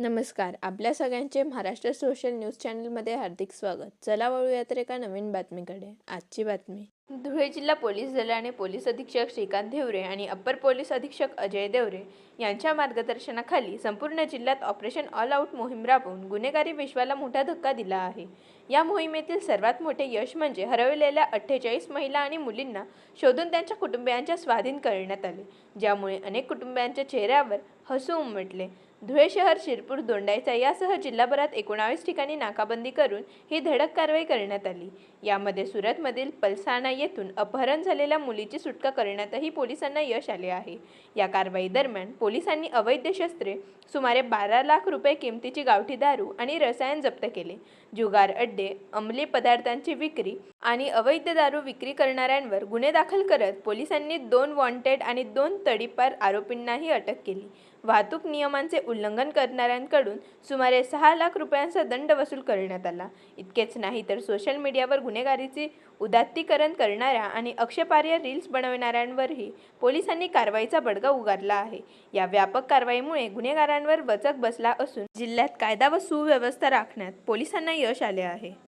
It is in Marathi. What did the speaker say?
नमस्कार. आपल्या सगळ्यांचे महाराष्ट्र सोशल न्यूज चॅनलमध्ये हार्दिक स्वागत. चला वळूया तर एका नवीन बातमीकडे. आजची बातमी. धुळे जिल्हा पोलीस दलाने पोलीस अधीक्षक श्रीकांत देवरे आणि अप्पर पोलीस अधीक्षक अजय देवरे यांच्या मार्गदर्शनाखाली संपूर्ण जिल्ह्यात ऑपरेशन ऑल आऊट मोहीम राबवून गुन्हेगारी विश्वाला मोठा धक्का दिला आहे. या मोहिमेतील सर्वात मोठे यश म्हणजे हरवलेल्या अठ्ठेचाळीस महिला आणि मुलींना शोधून त्यांच्या कुटुंबियांच्या स्वाधीन करण्यात आले ज्यामुळे अनेक कुटुंबियांच्या चेहऱ्यावर हसू उमटले. धुळे शहर शिरपूर दोंडायचा यासह जिल्हाभरात एकोणावीस ठिकाणी नाकाबंदी करून ही धडक कारवाई करण्यात आली. यामध्ये सुरतमधील पलसाणा येथून अपहरण झालेल्या मुलीची सुटका करण्यातही पोलिसांना यश आले आहे. या कारवाई दरम्यान पोलिसांनी अवैध शस्त्रे सुमारे बारा लाख रुपये किमतीची गावठी दारू आणि रसायन जप्त केले. जुगार अड्डे अंमली पदार्थांची विक्री आणि अवैध दारू विक्री करणाऱ्यांवर गुन्हे दाखल करत पोलिसांनी दोन वॉन्टेड आणि दोन तडीपार आरोपींनाही अटक केली. वाहतूक नियमांचे उल्लंघन करणाऱ्यांकडून सुमारे सहा लाख रुपयांचा दंड वसूल करण्यात आला. इतकेच नाही तर सोशल मीडियावर गुन्हेगारीचे उदात्तीकरण करणाऱ्या आणि अक्षपार्य रील्स बनवणाऱ्यांवरही पोलिसांनी कारवाईचा बडगा उगारला आहे. या व्यापक कारवाईमुळे गुन्हेगारांवर वचक बसला असून जिल्ह्यात कायदा व सुव्यवस्था राखण्यात पोलिसांना यश आले आहे.